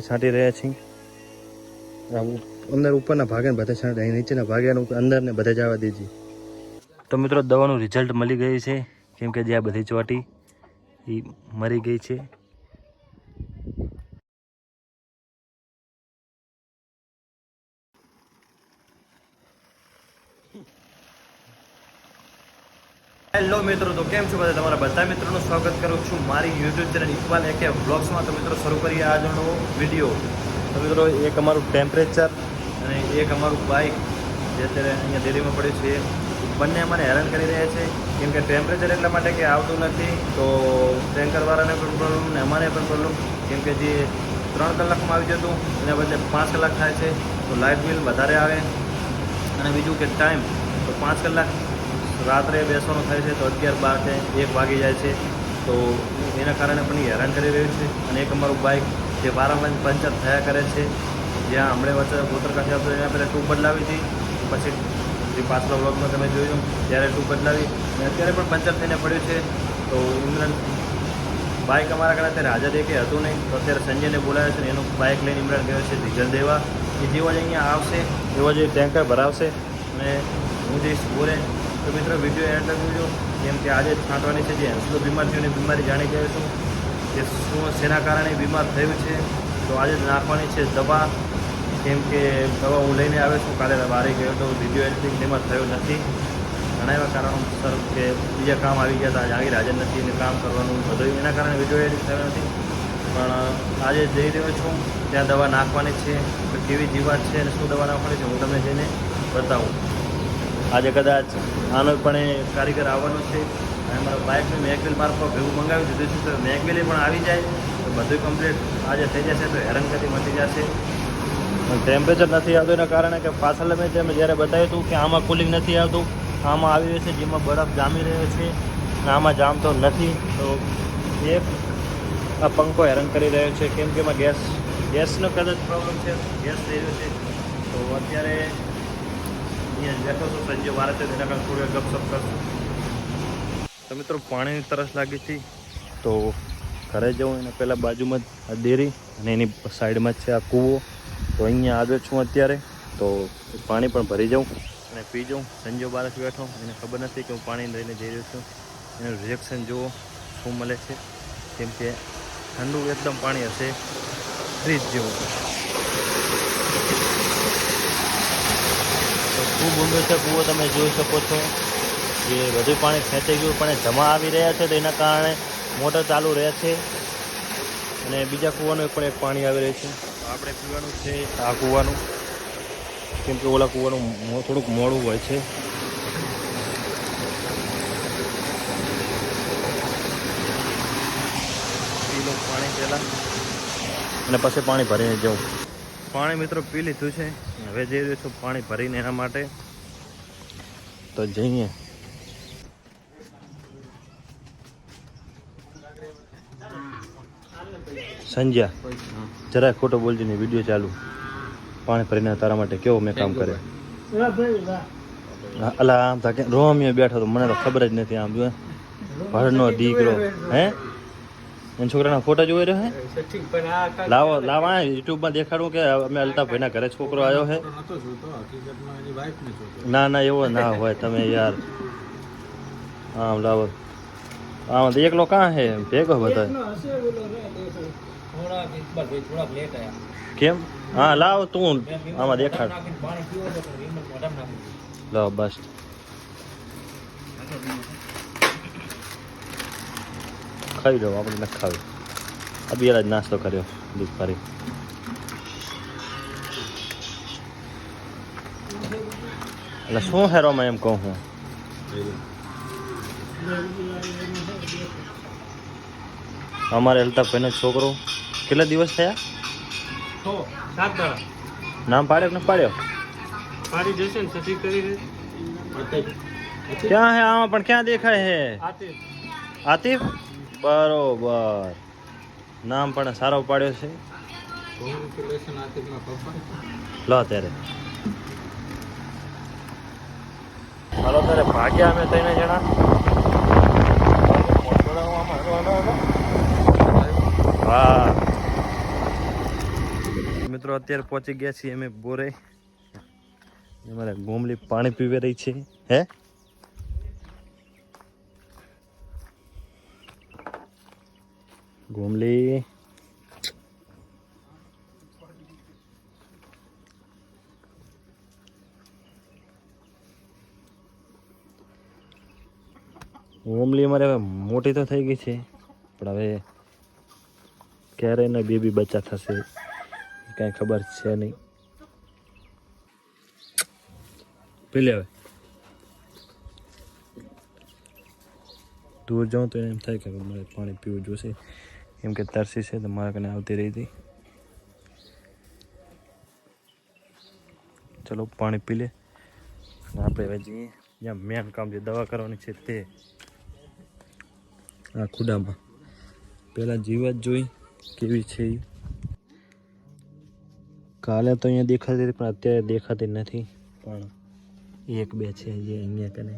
છાંટી રહ્યા છીએ. અંદર ઉપરના ભાગે ને બધા છાંટે, અહીં નીચેના ભાગે અંદર ને બધા જવા દીધી તો મિત્રો, દવાનું રિઝલ્ટ મળી ગયું છે. કેમ કે જે આ બધી ચોટી એ મરી ગઈ છે હેલો મિત્રો, તો કેમ છો બધા? તમારા બધા મિત્રોનું સ્વાગત કરું છું મારી યુટ્યુબ ચેનલ ઇકબાલ એકે બ્લોગ્સમાં તો મિત્રો, શરૂ કરીએ આજનો વીડિયો તો મિત્રો, એક અમારું ટેમ્પરેચર અને એક અમારું બાઇક જે અત્યારે અહીંયા દિલ્હીમાં પડ્યું છે. બંને અમારે હેરાન કરી રહ્યા છે. કેમ કે ટેમ્પરેચર એટલા માટે કે આવતું નથી, તો ટેન્કરવાળાને પણ પ્રોબ્લેમ ને અમારે પણ પ્રોબ્લેમ કેમ કે જે ત્રણ કલાકમાં આવી જતું, એના બદલે પાંચ કલાક થાય છે, તો લાઇટ બિલ વધારે આવે. અને બીજું કે ટાઈમ તો પાંચ કલાક રાત્રે બેસવાનું થાય છે તો અગિયાર બાર છે એક વાગી જાય છે. તો એના કારણે પણ હેરાન કરી રહ્યું છે. અને એક અમારું બાઇક જે વારંવાર પંચર થયા કરે છે, જ્યાં હમણાં વચ્ચે ગોતરકાઠી આવતો એના પહેલાં ટૂબ બદલાવી હતી. પછી જે પાછલા વ્લોગમાં તમે જોયું, ત્યારે ટૂબ બદલાવી. અને અત્યારે પણ પંચર થઈને પડ્યું છે. તો ઇમરાન બાઇક અમારા ઘરે અત્યારે હાજર એક હતું નહીં. તો અત્યારે સંજયને બોલાવ્યો છે ને એનું બાઇક લઈને ઇમરાન ગયો છે, ડીઝલ દેવા. એ જેવો જ અહીંયા આવશે, એવો જ ટેન્કર ભરાવશે. અને હું જઈશ બોલે તો મિત્રો વીડિયો તક જોજો કેમ કે આજે છાંટવાની છે જે હેન્સલો બીમાર થયો બીમારી જાણી ગયો છું. કે શું, શેના કારણે બીમાર થયું છે? તો આજે નાખવાની છે દવા. કેમ કે દવા હું લઈને આવ્યો છું. કાલે બારે ગયો તો વીડિયો એડિટિંગ તેમાં થયો નથી. ઘણા એવા કારણોસર કે બીજા કામ આવી ગયા હતા આજે હાજર નથી એને કામ કરવાનું બધું એના કારણે વીડિયો એડિટ થયો નથી. પણ, આજે જઈ રહ્યો છું. ત્યાં દવા નાખવાની છે. કેવી જીવાત છે અને શું દવા નાખવાની છે હું તમને જઈને બતાવું. આજે કદાચ આનો પણ એ કારીગર આવવાનો છે. અને મારા બાઇકનું મેકવેલ મારફત ભેગું મંગાવી દીધું છે, તો મેકવેલે પણ આવી જાય. તો બધું કમ્પ્લીટ આજે થઈ જશે, તો હેરાનગતિ મટી જશે. ટેમ્પરેચર નથી આવતું એના કારણે કે પાછળ મેં તેમ જ્યારે બતાવ્યું હતું કે આમાં કુલિંગ નથી આવતું, આમાં આવી રહ્યું છે જેમાં બરફ જામી રહ્યો છે આમાં જામતો નથી, તો એ આ પંખો હેરાન કરી રહ્યો છે. કેમ કે એમાં ગેસ ગેસનો કદાચ પ્રોબ્લેમ છે ગેસ થઈ રહ્યો છે. તો અત્યારે અહીંયા બેઠો છું, સંજય વારે છે તેના કારણે થોડી તો મિત્રો, પાણીની તરસ લાગી હતી, તો ઘરે જવું એને પહેલાં બાજુમાં જ આ દેરી અને એની સાઈડમાં છે આ કૂવો. તો અહીંયા આવ્યો છું અત્યારે, તો પાણી પણ ભરી જાઉં અને પી જાઉં. સંજો બાળક બેઠો, એને ખબર નથી કે હું પાણી લઈને જઈ રહ્યો છું. એનું રિએક્શન જુઓ શું મળે છે. કેમ કે ઠંડુ એકદમ પાણી હશે, ફ્રીજ જેવું. ખૂબ ઊંડો છે કૂવો તમે જોઈ શકો છો. કે બધું પાણી ખેંચાઈ ગયું, પણ જમા આવી રહ્યા છે, તો એના કારણે મોટર ચાલુ રહે છે. અને બીજા કૂવાનું પણ એક પાણી આવી રહ્યું છે. આપણે પીવાનું છે આ કૂવાનું. કેમ કે ઓલા કૂવાનું થોડુંક મોડું હોય છે. પાણી પહેલાં. અને પછી પાણી ભરીને જવું. પાણી મિત્રો પી લીધું છે. હવે જઈ રહ્યો છું પાણી ભરીને એના માટે. તો જઈએ. સંજ્યા જરા ખોટો બોલજો ને વીડિયો ચાલુ. પાણી ભરીને તારા માટે કેવો મેં કામ કરે અલા, આમ રોમિયો બેઠો તો મને તો ખબર જ નથી આમ જો ભરનો દીકરો, હે? એના છોકરાના ફોટા જોઈ રહ્યો હે? લાવો લાવો યુટ્યુબમાં દેખાડું કે અમે અલ્તાફભાઈના ઘરે છોકરો આવ્યો છે ના ના એવો ના હોય તમે યાર. આમ લાવો. આમ તો એકલો કાં હે? ભેગો બધા. કેમ? હા લાવ તું. આમાં દેખાડ. લાવ બસ ખાઈ લો આપણે નથી ખાવી અબિયાર જ નાસ્તો કર્યો દૂધ એટલે શું હેરોમાં એમ કહું હું અમારે અલ્તાફભાઈનો છોકરો કેટલા દિવસ થયા નામ પાડ્યો કે ન પાડ્યો ક્યાં હે આમાં પણ ક્યાં દેખાય હે આતિફ બરોબર. નામ પણ સારો પાડ્યો છે. લો ત્યારે હાલો ત્યારે ભાગ્યા અમે ત્રણ જણા. હા. મિત્રો અત્યારે પહોંચી ગયા છીએ અમે બોરે. અમારે ગોમલી પાણી પીવે રહી છે. હે? ગોમલી ગોમલી અમારે હવે મોટી તો થઈ ગઈ છે, પણ હવે ક્યારે એના બેબી બચ્ચા થશે, કાંઈ ખબર છે નહીં. પેલી હવે. દૂર જાઉં તો એમ થાય કે મારે પાણી પીવું જોશે. કેમ કે તરસી છે તો મારા કને આવતી રહી હતી. ચલો પાણી પી લે. આપણે હવે જઈએ. જ્યાં મેન કામ જે દવા કરવાની છે તે આ ખુડામાં. પહેલાં જીવાત જોઈ કેવી છે કાલે તો અહીંયા દેખાતી હતી પણ અત્યારે દેખાતી નથી. પણ એક બે છે જે અહીંયા કને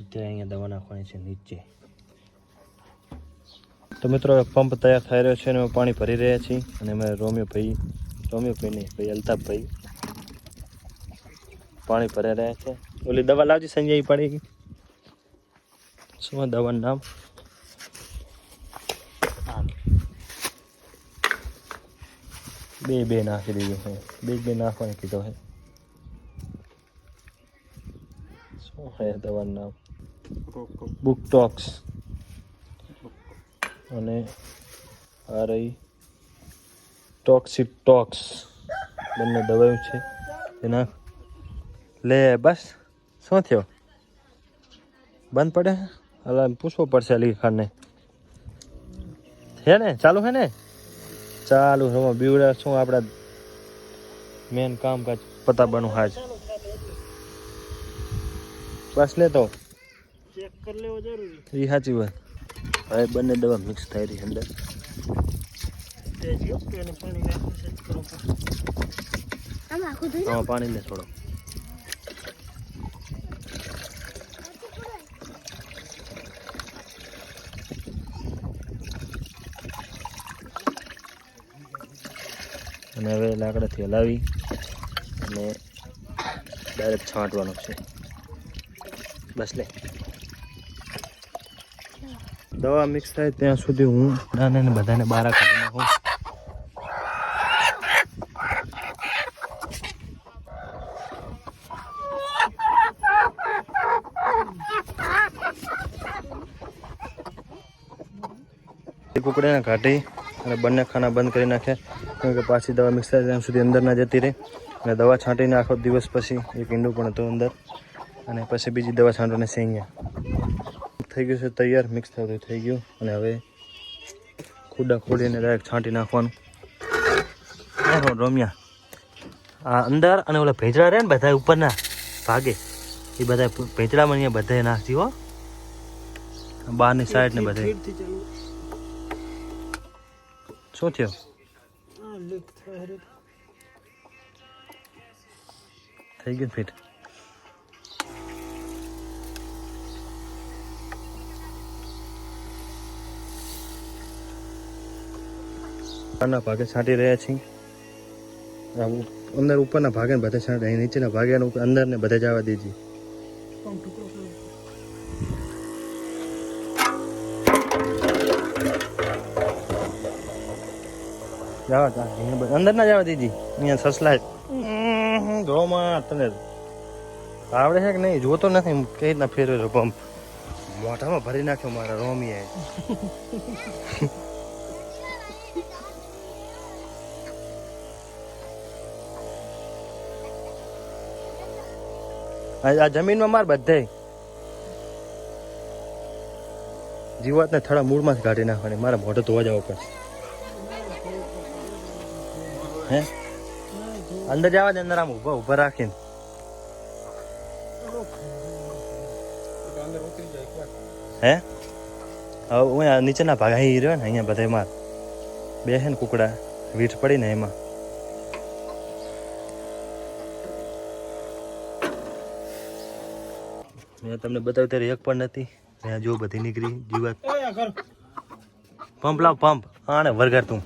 અત્યારે અહીંયા દવા નાખવાની છે નીચે. તો મિત્રો પંપ તૈયાર થઈ રહ્યો છે અને અમે પાણી ભરી રહ્યા છીએ. અને અમે રોમિયો ભાઈ રોમિયો ભાઈ નહીં ભાઈ અલ્તાફભાઈ પાણી ભરી રહ્યા છે. ઓલી દવા લાવજે સંજય પડી ગઈ શું દવાનું નામ? બે બે નાખી દીધું છે. બે બે નાખવાનું કીધો છે. શું છે દવાનું નામ? બુકટોક્સ અને આ રહી ટોક્સિક ટોક્સ બંને દવાઓ છે. એના લે બસ. શું થયો? બંધ પડે? અલા પૂછવો પડશે અલી ખાનને. છે ને? ચાલુ છે ને? ચાલુ હવે બીવડા શું આપણા મેન કામકાજ પતાવવાનું હાજ. બસ લે તો. ચેક કરી લેવો જરૂરી. એ સાચી વાત. હવે બંને દવા મિક્સ થઈ રહી અંદર. પાણી લે થોડો અને હવે લાકડાથી હલાવી અને ડાયરેક્ટ છાંટવાનું છે. બસ લે. દવા મિક્સ થાય ત્યાં સુધી હું નાના બધાને બહાર કાઢી નાખું કુકડીને કાઢી અને બંને ખાના બંધ કરી નાખ્યા. કેમ કે પાછી દવા મિક્સ થાય ત્યાં સુધી અંદર ના જતી રહે. અને દવા છાંટીને આખો દિવસ પછી એક ઈંડું પણ હતું અંદર. અને પછી બીજી દવા છાંટીને અહીંયા થઈ ગયું છે તૈયાર મિક્સ થતું થઈ ગયું. અને હવે ખુડા ખોડીને ડાયરેક્ટ છાંટી નાખવાનું. રમ્યા. આ અંદર અને ઓલા ભેંચડા રહે ને બધા ઉપરના ભાગે એ બધા ભેંચડામાં અહીંયા બધા નાખતી હો. બહારની સાઈડ ને બધે શું થયું? થઈ ગયું ફિટ? ઉપરના ભાગે છાંટી રહ્યા છીએ. અંદર ઉપરના ભાગે બધા છાંટે અહીં નીચેના ભાગે ઉપર- અંદર ને બધા જવા દેજી. જવા અંદર ના જવા દેજી. અહીંયા સસલા જોમાં તને. આવડે છે કે નહીં? જોતો નથી કઈ રીતના ફેરવે છે પંપ મોઢામાં ભરી નાખ્યો મારા રોમીએ આ જમીનમાં માર બધે. જીવાતને થોડા મૂળમાંથી કાઢી નાખવાની. મારા મોઢે ધોવા જવા પડશે હે? અંદર જવા દે, અંદર આમ ઊભા ઊભા રાખીને. હે? હવે હું નીચેના ભાગ અહીં રહ્યો ને, અહીંયા બધા માર. બે હે ને કુકડા વીઠ પડી ને એમાં. મેં તમને બતાવ્યું ત્યારે એક પણ નથી. ત્યાં જો બધી નીકળી. જીવાત પંપ લાવ પંપ આને વરગાર તું.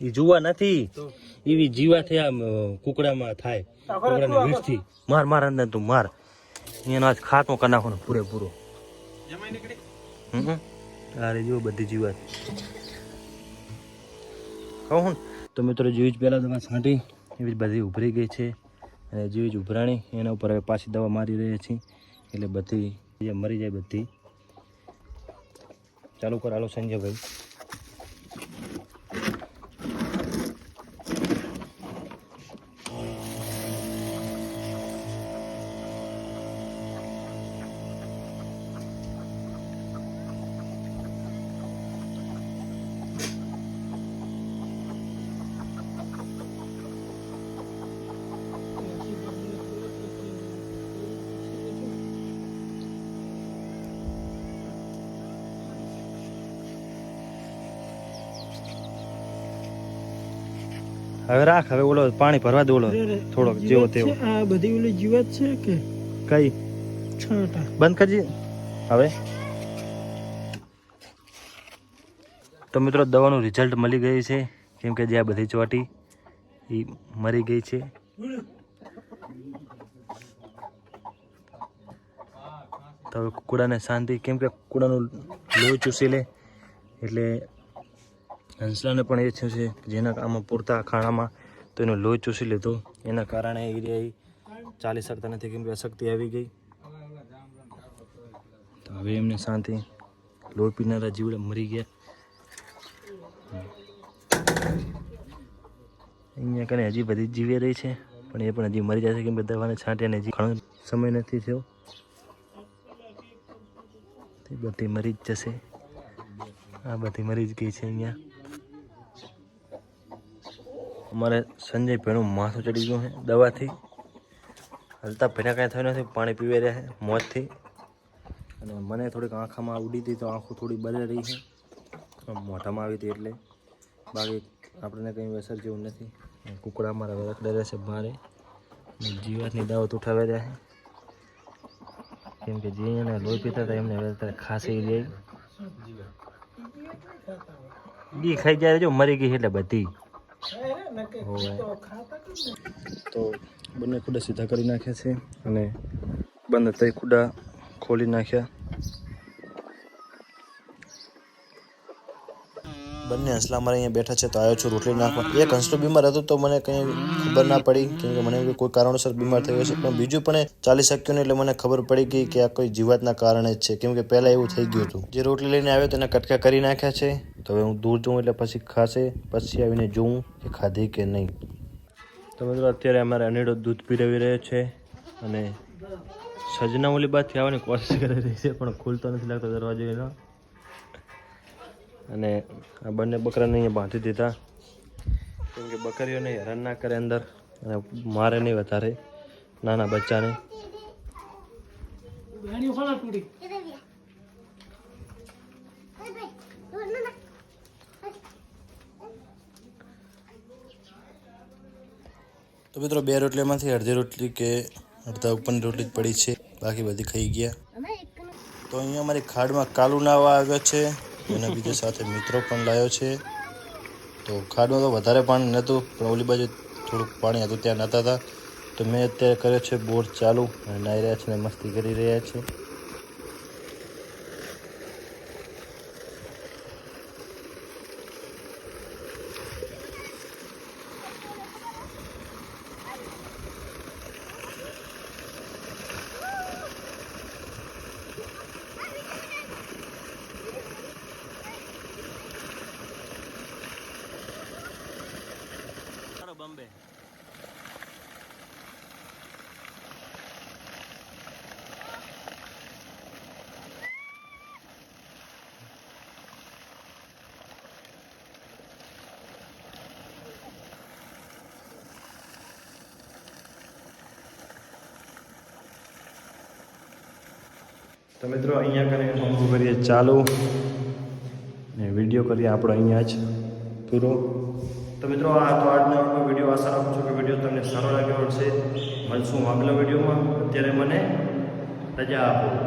એ જુવા નથી. એવી જીવા થયા આમ, કુકડામાં થાય. કુકડાને વીજથી માર માર અંદર તું માર. એનો આજ ખાતો કરી નાખવાનો પૂરેપૂરો. હમ? હમ. અરે જો બધી જીવાત કહું તો મિત્રો જેવી જ પહેલાં તમારે છાંટી એવી જ બધી ઉભરી ગઈ છે. અને જેવી જ ઉભરાણી, એના ઉપર હવે પાછી દવા મારી રહ્યા છીએ. એટલે બધી જે મરી જાય બધી. ચાલુ કર, હાલો સંજયભાઈ. હવે રાખ હવે ઓલો પાણી ભરવા દે ઓલો થોડોક જેવો તેવો. આ બધી ઓલી જીવાત છે કે? કઈ? છાંટા. બંધ કરજે. હવે. તો મિત્રો દવાનું રિઝલ્ટ મળી ગયું છે. કેમ કે જે આ બધી ચોટી એ મરી ગઈ છે. તો હવે કુકડાને શાંતિ. કેમ કે કુકડાનું લોહી ચૂસી લે એટલે હંસલાને પણ એ થયું છે જેના આમાં પૂરતા ખાણામાં તો એનો લોહી ચૂસી લીધો. એના કારણે એ રહ્યા ચાલી શકતા નથી કેમ કે અશક્તિ આવી ગઈ. તો હવે એમને શાંતિ. લોહી પીનારા જીવડા મરી ગયા. અહીંયા કને હજી બધી જીવી રહી છે, પણ એ પણ હજી મરી જશે કેમ કે દવાને છાંટ્યાને હજી ઘણો સમય નથી થયો. તે બધી મરી જ જશે. આ બધી મરી જ ગઈ છે અહીંયા. અમારે સંજય ભાઈનું માથું ચડી ગયું છે દવાથી. હલતા ભેના કાંઈ થયું નથી, પાણી પીવે રહ્યા છે, મોતથી. અને મને થોડીક આંખામાં ઉડી હતી તો આંખો થોડી બદલી રહી છે. મોઢામાં આવી હતી એટલે. બાકી આપણને કંઈ અસર જેવું નથી. કુકડા મારા રખડે રહેશે મારે અને જીવાતની દાવત ઉઠાવી રહ્યા છે. કેમ કે જે એને લોહી પીતા હતા, એમને અત્યારે ખાંસી જાય બી ખાઈ જાય જો મરી ગઈ એટલે બધી. તો બંને ખુડા સીધા કરી નાખ્યા છે અને બંને તે ખુડા ખોલી નાખ્યા. બંને હસલા મારે અહીંયા બેઠા છે, તો આવ્યો છું રોટલી નાખવા. એક હંસલો બીમાર હતો તો મને કંઈ ખબર ના પડી, કેમ કે મને કોઈ કારણોસર બીમાર થયો છે. પણ બીજું પણ ચાલી શક્યું નહીં એટલે મને ખબર પડી ગઈ કે આ કોઈ જીવાતના કારણે જ છે, કેમ કે પહેલાં એવું થઈ ગયું હતું. જે રોટલી લઈને આવ્યો તેના કટકા કરી નાખ્યા છે. તો હવે હું દૂર જઉં એટલે પછી ખાશે, પછી આવીને જોઉં કે ખાધી કે નહીં. તો મિત્રો, અત્યારે અમારે અનેડો દૂધ પીરવી રહ્યો છે અને સજના ઓલી બાદથી આવવાની કોશિશ કરી રહી છે, પણ ખુલતો નથી લાગતો દરવાજો એનો. અને આ બંને બકરાને અહીંયા બાંધી દીધા. કેમ કે બકરીઓને હેરાન ના કરે અંદર અને મારે નહીં વધારે નાના બચ્ચાને. તો મિત્રો બે રોટલીમાંથી અડધી રોટલી કે અડધા ઉપરની રોટલી જ પડી છે. બાકી બધી ખાઈ ગયા. તો અહીંયા અમારી ખાડમાં કાલુ નાવા આવ્યો છે. એના બીજા સાથે મિત્રો પણ લાવ્યો છે. તો ખાડમાં તો વધારે પાણી નહોતું, પણ ઓલી બાજુ થોડુંક પાણી હતું, ત્યાં નહોતા હતા. તો મેં અત્યારે કર્યો છે, બોર ચાલુ. અને નાહી રહ્યા છે અને મસ્તી કરી રહ્યા છે. તો મિત્રો અહીંયા કરીને પંખો કરીએ ચાલુ. ને વીડિયો કરીએ આપણો અહીંયા જ. પૂરો. તો મિત્રો આ તો આજનો આપણો વીડિયો આશા રાખું છું કે વીડિયો તમને સારો લાગ્યો હશે. મળશું આગલા વિડીયોમાં અત્યારે મને રજા આપો.